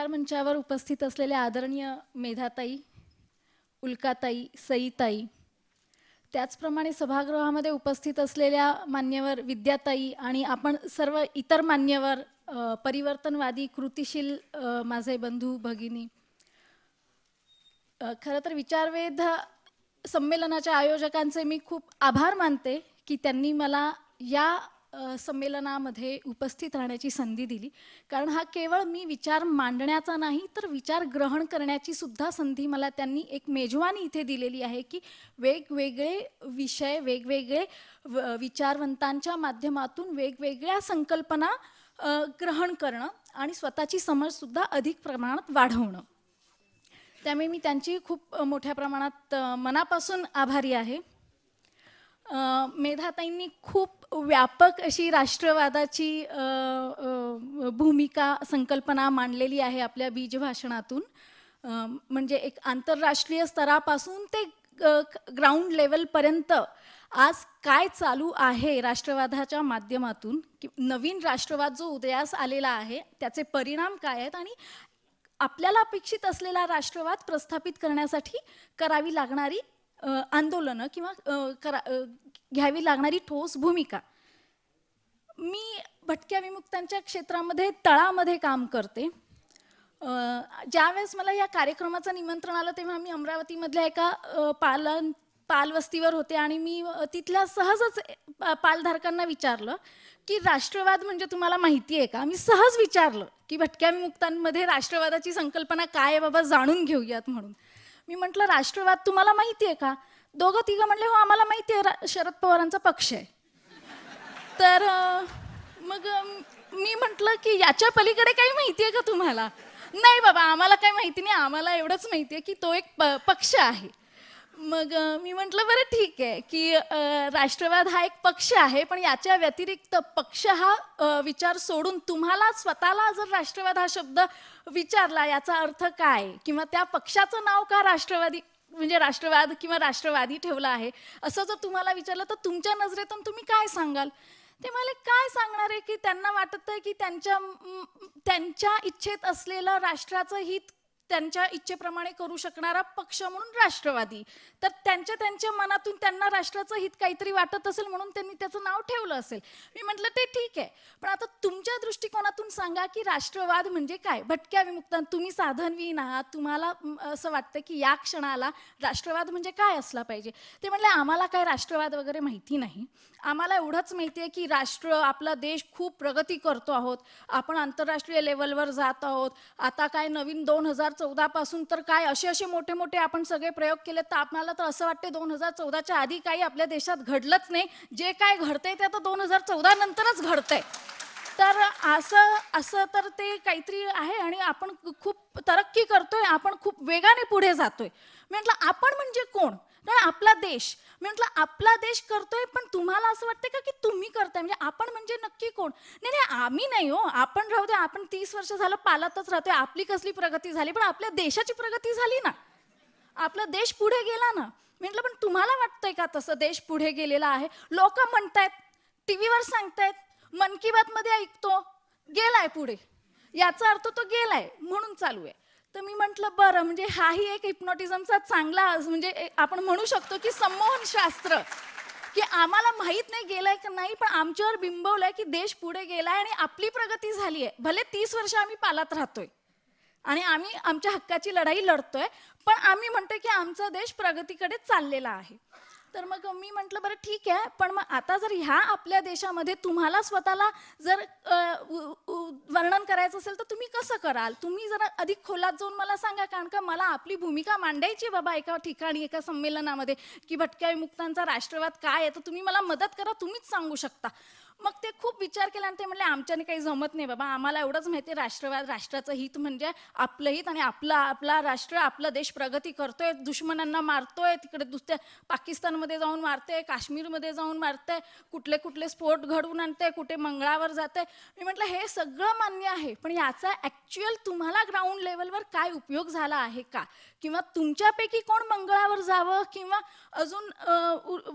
धन्यवाद विचारमंचावर उपस्थित असलेल्या आदरणीय मेधाताई उल्काताई सईताई त्याचप्रमाणे सभागृहामध्ये उपस्थित असलेल्या मान्यवर विद्याताई आणि आपण सर्व इतर मान्यवर परिवर्तनवादी कृतिशील माझे बंधू भगिनी खरं तर विचारवेध संमेलनाच्या आयोजकांचे मी खूप आभार मानते की त्यांनी मला या संमेलनामध्ये उपस्थित राहण्याची संधी दिली. कारण हा केवळ मी विचार मांडण्याचा नाही तर विचार ग्रहण करण्याची सुद्धा संधी मला त्यांनी एक मेजवानी इथे दिलेली आहे की वेगवेगळे विषय वेगवेगळे व- विचारवंतांच्या माध्यमातून वेगवेगळ्या संकल्पना ग्रहण करणं आणि स्वतःची समजसुद्धा अधिक प्रमाणात वाढवणं. त्यामुळे मी त्यांची खूप मोठ्या प्रमाणात मनापासून आभारी आहे. मेधाताईंनी खूप व्यापक अशी राष्ट्रवादाची भूमिका संकल्पना मांडलेली आहे आपल्या बीज भाषणातून म्हणजे एक आंतरराष्ट्रीय स्तरापासून ते ग्राउंड लेवलपर्यंत आज काय चालू आहे राष्ट्रवादाच्या माध्यमातून? की नवीन राष्ट्रवाद जो उदयास आलेला आहे त्याचे परिणाम काय आहेत आणि आपल्याला अपेक्षित असलेला राष्ट्रवाद प्रस्थापित करण्यासाठी करावी लागणारी आंदोलनं किंवा करा घ्यावी लागणारी ठोस भूमिका. मी भटक्या विमुक्तांच्या क्षेत्रामध्ये तळामध्ये काम करते. ज्यावेळेस मला या कार्यक्रमाचं निमंत्रण आलं तेव्हा मी अमरावतीमधल्या एका पालन पालवस्तीवर होते आणि मी तिथल्या सहजच पालधारकांना विचारलं की राष्ट्रवाद म्हणजे तुम्हाला माहिती आहे का? मी सहज विचारलं की भटक्या विमुक्तांमध्ये राष्ट्रवादाची संकल्पना काय आहे बाबा? जाणून घेऊयात म्हणून. मी म्हटलं राष्ट्रवाद तुम्हाला माहिती आहे का? दोघं तिघं म्हणले हो आम्हाला माहिती आहे शरद पवारांचा पक्ष आहे. तर मग मी म्हटलं की याच्या पलीकडे काही माहिती आहे का तुम्हाला? नाही बाबा आम्हाला काही माहिती नाही. आम्हाला एवढंच माहिती आहे की तो एक प पक्ष आहे. मग मी म्हटलं बरं ठीक आहे. की राष्ट्रवाद हा एक पक्ष आहे पण याच्या व्यतिरिक्त पक्ष हा विचार सोडून तुम्हाला स्वतःला जर राष्ट्रवाद हा शब्द विचारला याचा अर्थ काय? किंवा त्या पक्षाचं नाव का राष्ट्रवादी म्हणजे राष्ट्रवाद किंवा राष्ट्रवादी ठेवलं आहे? असं जर तुम्हाला विचारलं तर तुमच्या नजरेतून तुम्ही काय सांगाल? ते मला काय सांगणार आहे की त्यांना वाटत आहे की त्यांच्या त्यांच्या इच्छेत असलेलं राष्ट्राचं हित त्यांच्या इच्छेप्रमाणे करू शकणारा पक्ष म्हणून राष्ट्रवादी. तर त्यांच्या त्यांच्या मनातून त्यांना राष्ट्राचं हित काहीतरी वाटत असेल म्हणून त्यांनी त्याचं नाव ठेवलं असेल. मी म्हटलं ते ठीक आहे. पण आता तुमच्या दृष्टिकोनातून सांगा की राष्ट्रवाद म्हणजे काय? भटक्या विमुक्तां तुम्ही साधनविहीन आहात. तुम्हाला असं वाटतं की या क्षणाला राष्ट्रवाद म्हणजे काय असला पाहिजे? ते म्हटलं आम्हाला काय राष्ट्रवाद वगैरे माहिती नाही. आम्हाला एवढंच माहिती आहे की राष्ट्र आपला देश खूप प्रगती करतो आहोत. आपण आंतरराष्ट्रीय लेवलवर जात आहोत. आता काय नवीन दोन हजार चौदा पासून तर काय? असे असे मोठे मोठे आपण सगळे प्रयोग केले तर आपल्याला तर असं वाटते दोन हजार चौदाच्या आधी काही आपल्या देशात घडलंच नाही. जे काय घडतंय ते आता दोन हजार चौदा नंतरच घडतंय. तर असं असं तर ते काहीतरी आहे आणि आपण खूप तरक्की करतोय आपण खूप वेगाने पुढे जातोय. म्हटलं आपण म्हणजे कोण? नाही आपला देश. मी म्हटलं आपला देश करतोय पण तुम्हाला असं वाटतं का की तुम्ही करताय? म्हणजे आपण म्हणजे नक्की कोण? नाही नाही आम्ही नाही हो. आपण राहू दे आपण तीस वर्ष झालं पालातच राहतोय. आपली कसली प्रगती झाली? पण आपल्या देशाची प्रगती झाली ना. आपला देश पुढे गेला ना. मी म्हटलं पण तुम्हाला वाटतंय का तसं देश पुढे गेलेला आहे? लोक म्हणतायत टीव्हीवर सांगतायत मन की बात मध्ये ऐकतो गेलाय पुढे. याचा अर्थ तो गेलाय म्हणून चालू आहे. तर मी म्हटलं बरं म्हणजे हाही एक हिप्नॉटिझमचा चांगला म्हणजे आपण म्हणू शकतो की संमोहन शास्त्र की आम्हाला माहीत नाही गेलंय का नाही पण आमच्यावर बिंबवलंय की देश पुढे गेलाय आणि आपली प्रगती झाली आहे भले तीस वर्ष आम्ही पालात राहतोय आणि आम्ही आमच्या हक्काची लढाई लढतोय पण आम्ही म्हणतोय की आमचा देश प्रगतीकडे चाललेला आहे. तर मग मी म्हटलं बरं ठीक आहे. पण मग आता जर ह्या आपल्या देशामध्ये तुम्हाला स्वतःला जर वर्णन करायचं असेल तर तुम्ही कसं कराल? तुम्ही जरा अधिक खोलात जाऊन मला सांगा कारण का मला आपली भूमिका मांडायची बाबा एका ठिकाणी एका संमेलनामध्ये की भटक्या विमुक्तांचा राष्ट्रवाद काय आहे? तर तुम्ही मला मदत करा तुम्हीच सांगू शकता. मग ते खूप विचार केला आणि ते म्हणले आमच्याने काही जमत नाही बाबा आम्हाला एवढंच माहिती आहे राष्ट्रवाद राष्ट्राचं हित म्हणजे आपलं हित आणि आपला आपला राष्ट्र आपला देश प्रगती करतोय दुश्मनांना मारतोय तिकडे दुसऱ्या पाकिस्तानमध्ये जाऊन मारते काश्मीरमध्ये जाऊन मारते कुठले कुठले स्फोट घडवून आणते कुठे मंगळावर जाते मी म्हटलं हे सगळं मान्य आहे पण याचा ॲक्च्युअल तुम्हाला ग्राउंड लेवलवर काय उपयोग झाला आहे का? किंवा तुमच्यापैकी कोण मंगळावर जावं किंवा अजून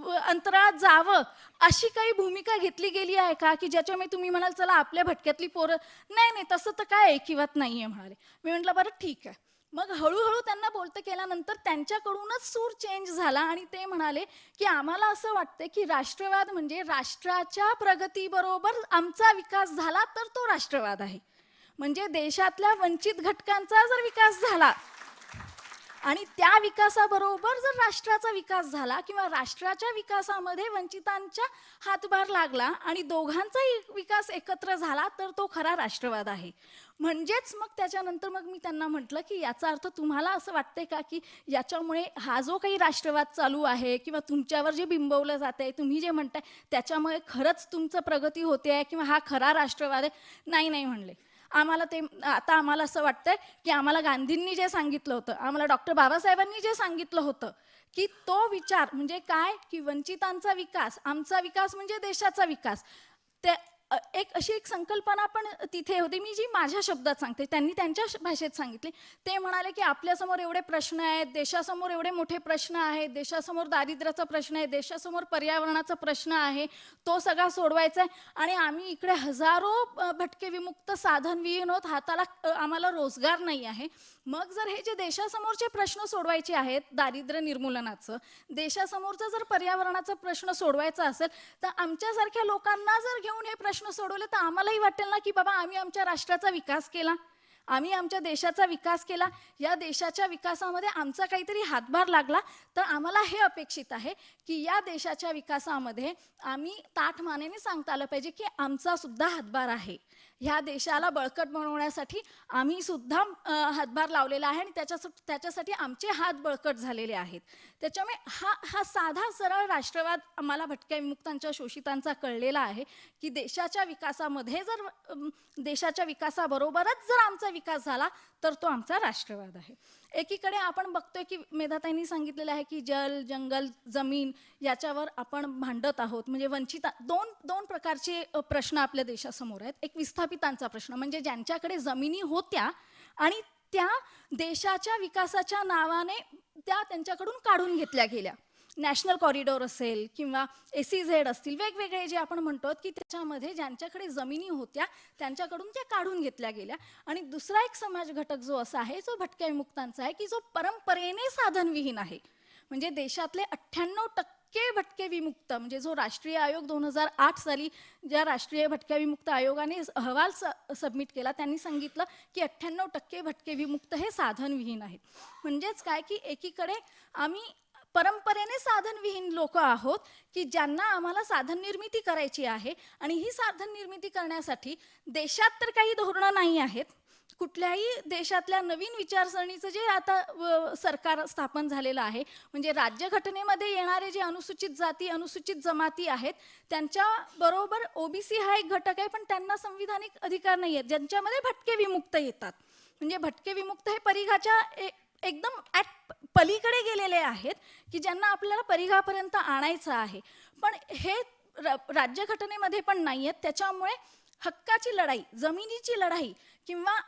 अंतराळात जावं अशी काही भूमिका घेतली गेली आहे का? की ज्याच्यामुळे तुम्ही म्हणाल चला आपल्या भटक्यातली पोरं नाही नाही तसं तर काय ऐकिवात नाही आहे म्हणाले. मी म्हटलं बरं ठीक आहे. मग हळूहळू त्यांना बोलतं केल्यानंतर त्यांच्याकडूनच सूर चेंज झाला आणि ते म्हणाले की आम्हाला असं वाटतं की राष्ट्रवाद म्हणजे राष्ट्राच्या प्रगतीबरोबर आमचा विकास झाला तर तो राष्ट्रवाद आहे. म्हणजे देशातल्या वंचित घटकांचा जर विकास झाला आणि त्या विकासाबरोबर जर राष्ट्राचा विकास झाला किंवा राष्ट्राच्या विकासामध्ये वंचितांच्या हातभार लागला आणि दोघांचाही विकास एकत्र झाला तर तो खरा राष्ट्रवाद आहे. म्हणजेच मग त्याच्यानंतर मग मी त्यांना म्हटलं की याचा अर्थ तुम्हाला असं वाटतंय का की याच्यामुळे हा जो काही राष्ट्रवाद चालू आहे किंवा तुमच्यावर जे बिंबवलं जात आहे तुम्ही जे म्हणताय त्याच्यामुळे खरंच तुमचं प्रगती होते आहे किंवा हा खरा राष्ट्रवाद आहे? नाही नाही म्हणले. आम्हाला ते आता आम्हाला असं वाटतंय की आम्हाला गांधींनी जे सांगितलं होतं आम्हाला डॉक्टर बाबासाहेबांनी जे सांगितलं होतं की तो विचार म्हणजे काय? की वंचितांचा विकास आमचा विकास म्हणजे देशाचा विकास. ते एक अशी एक संकल्पना पण तिथे होती. मी जी माझ्या शब्दात सांगते त्यांनी त्यांच्या भाषेत सांगितली. ते म्हणाले की आपल्यासमोर एवढे प्रश्न आहेत देशासमोर एवढे मोठे प्रश्न आहेत देशासमोर दारिद्र्याचा प्रश्न आहे देशासमोर पर्यावरणाचा प्रश्न आहे तो सगळा सोडवायचा आहे. आणि आम्ही इकडे हजारो भटके विमुक्त साधन विहीन होत हाताला आम्हाला रोजगार नाही आहे. मग जर हे जे देशासमोरचे प्रश्न सोडवायचे आहेत दारिद्र्य निर्मूलनाचं देशासमोरचा जर पर्यावरणाचा प्रश्न सोडवायचा असेल तर आमच्यासारख्या लोकांना जर घेऊन हे प्रश्न सोडवले तर आम्हालाही वाटेल ना की बाबा आम्ही आमच्या राष्ट्राचा विकास केला. आम्ही आमच्या देशाचा विकास केला. या देशाच्या विकासामध्ये आमचा काहीतरी हातभार लागला. तर आम्हाला हे अपेक्षित आहे की या देशाच्या विकासामध्ये आम्ही ताठमानेने सांगता आलं पाहिजे की आमचा सुद्धा हातभार आहे. ह्या देशाला बळकट बनवण्यासाठी आम्ही सुद्धा हातभार लावलेला आहे आणि त्याच्या त्याच्यासाठी आमचे हात बळकट झालेले आहेत. त्याच्यामुळे हा हा साधा सरळ राष्ट्रवाद आम्हाला भटक्या विमुक्तांच्या शोषितांचा कळलेला आहे की देशाच्या विकासामध्ये जर देशाच्या विकासाबरोबरच जर आमचा विकास झाला तर तो आमचा राष्ट्रवाद आहे. एकीकडे आपण बघतोय की मेधाताईंनी सांगितलेलं आहे की जल जंगल जमीन याच्यावर आपण भांडत आहोत. म्हणजे वंचित दोन दोन प्रकारचे प्रश्न आपल्या देशासमोर आहेत. एक विस्थापितांचा प्रश्न. म्हणजे ज्यांच्याकडे जमिनी होत्या आणि त्या देशाच्या विकासाच्या नावाने त्या त्यांच्याकडून काढून घेतल्या गेल्या. नॅशनल कॉरिडॉर असेल किंवा ए सी झेड असतील वेगवेगळे जे आपण म्हणतो की त्याच्यामध्ये ज्यांच्याकडे जमिनी होत्या त्यांच्याकडून त्या काढून घेतल्या गेल्या. आणि दुसरा एक समाज घटक जो असा आहे जो भटक्या विमुक्तांचा आहे की जो परंपरेने साधनविहीन आहे. म्हणजे देशातले अठ्ठ्याण्णव टक्के भटके विमुक्त म्हणजे जो राष्ट्रीय आयोग दोन हजार आठ साली ज्या राष्ट्रीय भटक्या विमुक्त आयोगाने अहवाल स सबमिट केला त्यांनी सांगितलं की अठ्ठ्याण्णव टक्के भटके विमुक्त हे साधनविहीन आहेत. म्हणजेच काय की एकीकडे आम्ही परंपरेने साधनविहीन लोक आहोत की ज्यांना आम्हाला साधन निर्मिती करायची आहे आणि ही साधन निर्मिती करण्यासाठी देशात तर काही धोरणं नाही आहेत कुठल्याही देशातल्या नवीन विचारसरणीचं जे आता व, सरकार स्थापन झालेलं आहे म्हणजे राज्यघटनेमध्ये येणारे जे अनुसूचित जाती अनुसूचित जमाती आहेत त्यांच्या बरोबर ओबीसी हा एक घटक आहे पण त्यांना संविधानिक अधिकार नाही आहेत. ज्यांच्यामध्ये भटके विमुक्त येतात. म्हणजे भटके विमुक्त हे परिघाच्या ए- एकदम ॲट पलीकडे गेलेले आहेत की ज्यांना आपल्याला परिघापर्यंत आणायचं आहे. पण हे र- राज्यघटनेमध्ये पण नाही आहेत त्याच्यामुळे हक्काची लढाई जमिनीची लढाई किंवा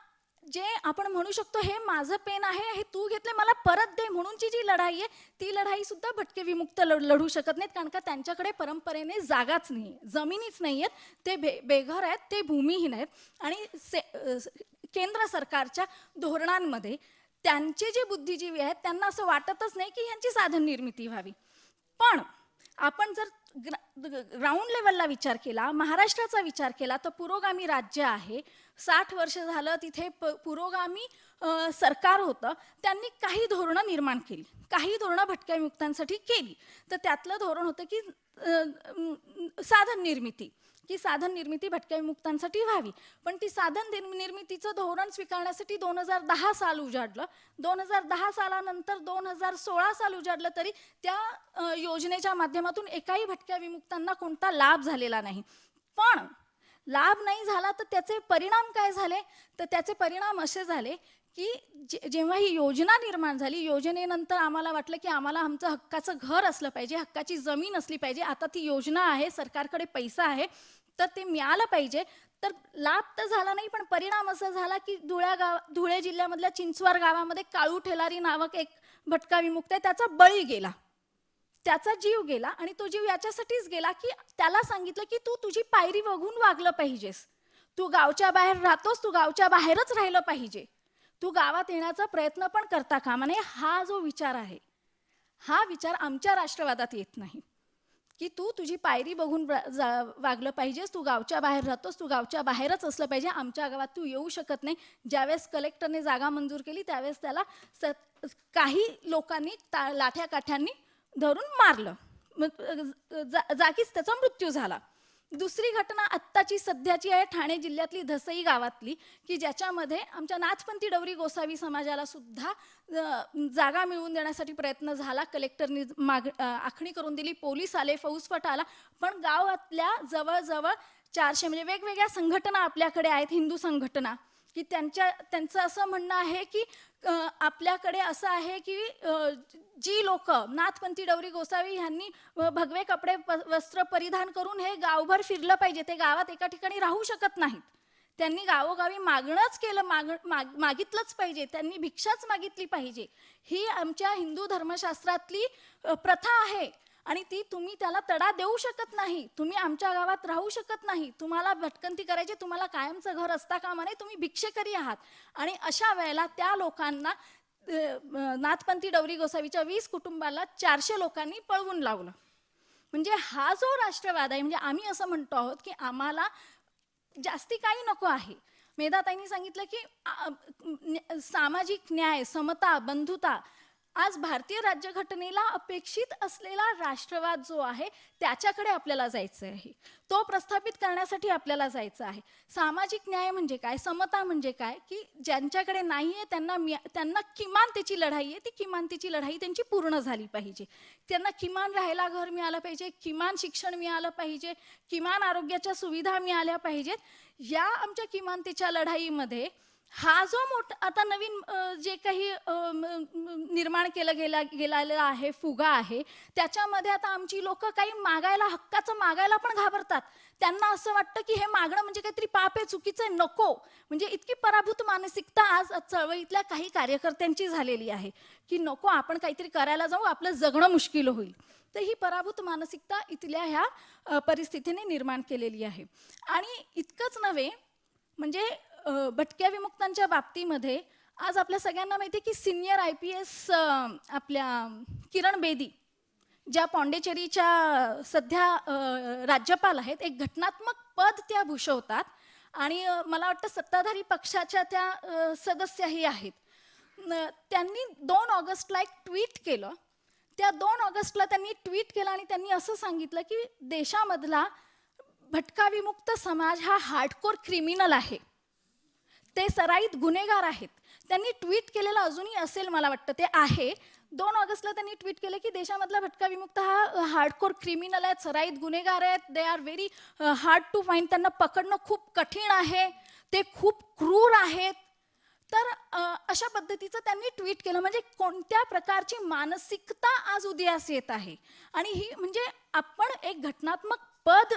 जे आपण म्हणू शकतो हे माझं पेन आहे हे तू घेतले मला परत दे. म्हणूनची जी लढाई आहे ती लढाई सुद्धा भटके विमुक्त लढ- लढू शकत नाहीत. कारण का त्यांच्याकडे परंपरेने जागाच नाही जमिनीच नाही आहेत ते बे बेघर आहेत ते भूमिहीन आहेत. आणि से केंद्र सरकारच्या धोरणांमध्ये त्यांचे जे बुद्धिजीवी आहेत त्यांना असं वाटतच नाही की ह्यांची साधन निर्मिती व्हावी. पण आपण जर ग्राउंड लेवलला विचार केला महाराष्ट्राचा विचार केला तर पुरोगामी राज्य आहे साठ वर्ष झालं तिथे प पुरोगामी सरकार होतं. त्यांनी काही धोरणं निर्माण केली. काही धोरणं भटक्या मुक्तांसाठी केली. तर त्यातलं धोरण होतं की साधन निर्मिती. की साधन निर्मिती भटक्या विमुक्तांसाठी व्हावी. पण ती साधन निर्मितीचं धोरण स्वीकारण्यासाठी दोन हजार दहा साल उजाडलं. दोन हजार दहा सालानंतर दोन हजार सोळा साल उजाडलं तरी त्या योजनेच्या माध्यमातून एकाही भटक्या विमुक्तांना कोणता लाभ झालेला नाही. पण लाभ नाही झाला तर त्याचे परिणाम काय झाले? तर त्याचे परिणाम असे झाले की जे जेव्हा ही योजना निर्माण झाली योजनेनंतर आम्हाला वाटलं की आम्हाला आमचं हक्काचं घर असलं पाहिजे हक्काची जमीन असली पाहिजे. आता ती योजना आहे सरकारकडे पैसा आहे तर ते मिळालं पाहिजे. तर लाभ तर झाला नाही पण परिणाम असा झाला की धुळ्या गाव धुळे जिल्ह्यामधल्या चिंचवार गावामध्ये काळू ठेलारी नावक एक भटका विमुक्त आहे त्याचा बळी गेला. त्याचा जीव गेला आणि तो जीव याच्यासाठीच गेला की त्याला सांगितलं की तू तुझी पायरी बघून वागलं पाहिजेस. तू गावच्या बाहेर राहतोस तू गावच्या बाहेरच राहिलं पाहिजे. तू गावात येण्याचा प्रयत्न पण करता कामा नये. हा जो विचार आहे हा विचार आमच्या राष्ट्रवादात येत नाही. की तू तुझी पायरी बघून जा- वागलं पाहिजेस तू गावच्या बाहेर राहतोस तू गावच्या बाहेरच असलं पाहिजे. आमच्या गावात तू येऊ शकत नाही. ज्यावेळेस कलेक्टरने जागा मंजूर केली त्यावेळेस त्याला स काही लोकांनी ता लाठ्या काठ्यांनी धरून मारलं. मग, जा- जागीच त्याचा मृत्यू झाला. दुसरी घटना आत्ताची सध्याची आहे ठाणे जिल्ह्यातली धसई गावातली की ज्याच्यामध्ये आमच्या नाथपंथी डवरी गोसावी समाजाला सुद्धा जागा मिळवून देण्यासाठी प्रयत्न झाला. कलेक्टरनी माग आखणी करून दिली पोलीस आले फौजफट आला. पण गावातल्या जवळजवळ चारशे म्हणजे वेगवेगळ्या संघटना आपल्याकडे आहेत हिंदू संघटना. की त्यांच्या त्यांचं असं म्हणणं आहे की आपल्याकडे असं आहे की जी लोक नाथपंथी डवरी गोसावी यांनी भगवे कपडे प- वस्त्र परिधान करून हे गावभर फिरलं पाहिजे. ते गावात एका ठिकाणी राहू शकत नाहीत. त्यांनी गावोगावी मागणंच केलं माग माग मागितलंच पाहिजे. त्यांनी भिक्षाच मागितली पाहिजे. ही आमच्या हिंदू धर्मशास्त्रातली प्रथा आहे. आणि ती तुम्ही त्याला तडा देऊ शकत नाही. तुम्ही आमच्या गावात राहू शकत नाही. तुम्हाला भटकंती करायची तुम्हाला कायमचं घर असता कामा नये तुम्ही भिक्षेकरी आहात. आणि अशा वेळेला त्या लोकांना नाथपंथी डवरी गोसावीच्या वीस कुटुंबाला चारशे लोकांनी पळवून लावलं. म्हणजे हा जो राष्ट्रवाद आहे म्हणजे आम्ही असं म्हणतो आहोत की आम्हाला जास्ती काही नको आहे. मेधाताईंनी सांगितलं की सामाजिक न्याय समता बंधुता आज भारतीय राज्यघटनेला अपेक्षित असलेला राष्ट्रवाद जो आहे त्याच्याकडे आपल्याला जायचं आहे. तो प्रस्थापित करण्यासाठी आपल्याला जायचं आहे. सामाजिक न्याय म्हणजे काय? समता म्हणजे काय? की ज्यांच्याकडे नाही आहे त्यांना त्यांना किमान त्याची लढाई आहे ती किमान त्याची लढाई त्यांची पूर्ण झाली पाहिजे. त्यांना किमान राहायला घर मिळालं पाहिजे किमान शिक्षण मिळालं पाहिजे किमान आरोग्याच्या सुविधा मिळाल्या पाहिजेत. या आमच्या किमानतेच्या लढाईमध्ये हा जो मोठा आता नवीन जे काही निर्माण केलं गेला गेलेलं आहे फुगा आहे त्याच्यामध्ये आता आमची लोक काही मागायला हक्काचं मागायला पण घाबरतात. त्यांना असं वाटतं की हे मागणं म्हणजे काहीतरी पाप आहे चुकीचं आहे नको. म्हणजे इतकी पराभूत मानसिकता आज चळवळीतल्या काही कार्यकर्त्यांची झालेली आहे की नको आपण काहीतरी करायला जाऊ आपलं जगणं मुश्किल होईल. तर ही पराभूत मानसिकता इथल्या ह्या परिस्थितीने निर्माण केलेली आहे. आणि इतकंच नव्हे म्हणजे भटक्या विमुक्तांच्या बाबतीमध्ये आज आपल्या सगळ्यांना माहिती आहे की सिनियर आय पी एस आपल्या किरण बेदी ज्या पॉंडेचेरीच्या सध्या राज्यपाल आहेत एक घटनात्मक पद त्या भूषवतात आणि मला वाटतं सत्ताधारी पक्षाच्या त्या सदस्याही सदस्यही आहेत. न- त्यांनी दोन ऑगस्टला एक ट्विट केलं. त्या दोन ऑगस्टला त्यांनी ट्विट केलं आणि त्यांनी असं सांगितलं की देशामधला भटका विमुक्त समाज हा हार्डकोर क्रिमिनल आहे. ते सराईत गुन्हेगार आहेत. त्यांनी ट्विट केलेलं अजूनही असेल मला वाटतं ते आहे. दोन ऑगस्टला त्यांनी ट्विट केलं की देशामधला भटका विमुक्त हा हार्डकोर क्रिमिनल आहेत सराईत गुन्हेगार आहेत. They are very hard to find त्यांना पकडणं खूप कठीण आहे. ते खूप क्रूर आहेत. तर अशा पद्धतीचं त्यांनी ट्विट केलं. म्हणजे कोणत्या प्रकारची मानसिकता आज उदयास येत आहे? आणि ही म्हणजे आपण एक घटनात्मक पद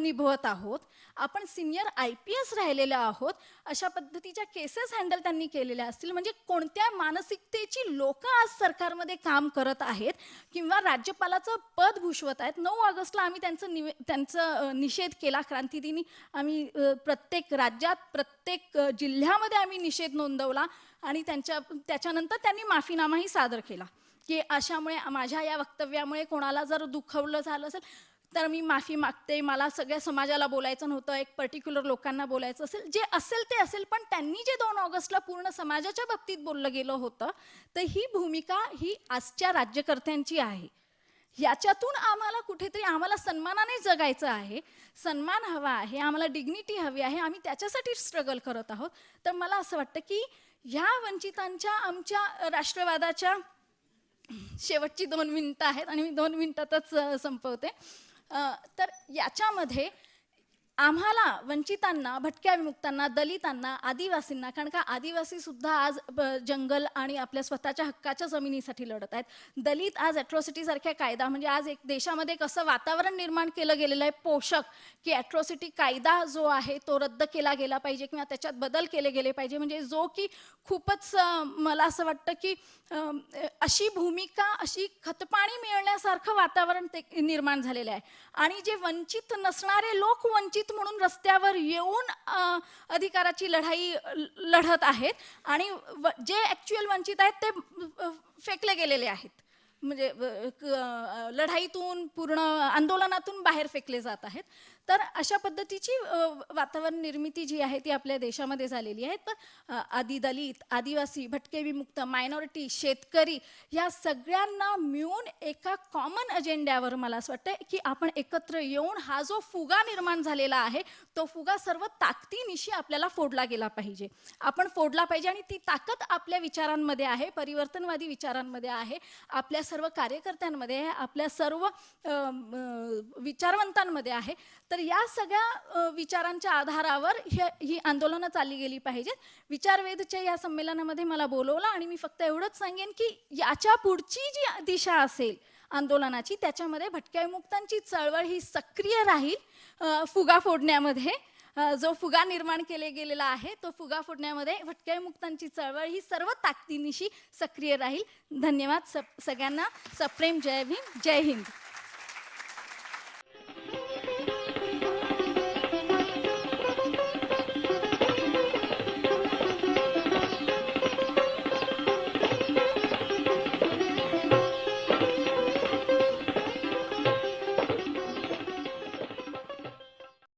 निभवत आहोत. आपण सिनियर आय पी एस राहिलेलो आहोत. अशा पद्धतीच्या केसेस हँडल त्यांनी केलेल्या असतील. म्हणजे कोणत्या मानसिकतेची लोक आज सरकारमध्ये काम करत आहेत किंवा राज्यपालाचं पद भूषवत आहेत? नऊ ऑगस्टला आम्ही त्यांचं निवे त्यांचं निषेध केला. क्रांतीदिनी आम्ही प्रत्येक राज्यात प्रत्येक जिल्ह्यामध्ये आम्ही निषेध नोंदवला आणि त्यांच्या त्याच्यानंतर त्यांनी माफीनामाही सादर केला. की अशामुळे माझ्या या वक्तव्यामुळे कोणाला जर दुखवलं झालं असेल तर मी माफी मागते मला सगळ्या समाजाला बोलायचं नव्हतं एक पर्टिक्युलर लोकांना बोलायचं असेल जे असेल ते असेल पण त्यांनी जे दोन ऑगस्टला पूर्ण समाजाच्या बाबतीत बोललं गेलं होतं तर ही भूमिका ही आजच्या राज्यकर्त्यांची आहे. याच्यातून आम्हाला कुठेतरी आम्हाला सन्मानाने जगायचं आहे सन्मान हवा आहे आम्हाला डिग्निटी हवी आहे आम्ही त्याच्यासाठी स्ट्रगल करत आहोत. तर मला असं वाटतं की ह्या वंचितांच्या आमच्या राष्ट्रवादाच्या शेवटची दोन मिनटं आहेत आणि मी दोन मिनटातच संपवते. तर याच्यामध्ये आम्हाला वंचितांना भटक्या विमुक्तांना दलितांना आदिवासींना कारण का आदिवासी सुद्धा आज ब- जंगल आणि आपल्या स्वतःच्या हक्काच्या जमिनीसाठी लढत आहेत. दलित आज अॅट्रॉसिटी सारख्या कायदा म्हणजे आज एक देशामध्ये एक असं वातावरण निर्माण केलं गेलेलं आहे पोषक की अॅट्रॉसिटी कायदा जो आहे तो रद्द केला गेला पाहिजे किंवा त्याच्यात बदल केले गेले पाहिजे. म्हणजे जो की खूपच मला असं वाटतं की अशी भूमिका अशी खतपाणी मिळण्यासारखं वातावरण ते निर्माण झालेलं आहे. आणि जे वंचित नसणारे लोक वंचित म्हणून रस्त्यावर येऊन अधिकाराची लढाई लढत आहेत आणि जे ॲक्च्युअल वंचित आहेत ते फेकले गेलेले आहेत. म्हणजे लढाईतून पूर्ण आंदोलनातून बाहेर फेकले जात आहेत. तर अशा पद्धतीची वातावरण निर्मिती जी आहे ती आपल्या देशामध्ये झालेली आहे. तर आदी दलित आदिवासी भटके विमुक्त मायनॉरिटी शेतकरी या सगळ्यांना मिळून एका कॉमन अजेंड्यावर मला असं वाटतं की आपण एकत्र येऊन हा जो फुगा निर्माण झालेला आहे तो फुगा सर्व ताकदीनिशी आपल्याला फोडला गेला पाहिजे. आपण फोडला पाहिजे आणि ती ताकद आपल्या विचारांमध्ये आहे परिवर्तनवादी विचारांमध्ये आहे आपल्या सर्व कार्यकर्त्यांमध्ये आहे आपल्या सर्व विचारवंतांमध्ये आहे. तर या सगळ्या विचारांच्या आधारावर हे ही आंदोलनं चालली गेली पाहिजेत. विचारवेधच्या या संमेलनामध्ये मला बोलवलं आणि मी फक्त एवढंच सांगेन की याच्या पुढची जी दिशा असेल आंदोलनाची त्याच्यामध्ये भटक्यामुक्तांची चळवळ ही सक्रिय राहील फुगा फोडण्यामध्ये. जो फुगा निर्माण केले गेलेला आहे तो फुगा फोडण्यामध्ये भटक्यामुक्तांची चळवळ ही सर्व ताकदीनिशी सक्रिय राहील. धन्यवाद स सगळ्यांना. सप्रेम जय भीम जय हिंद.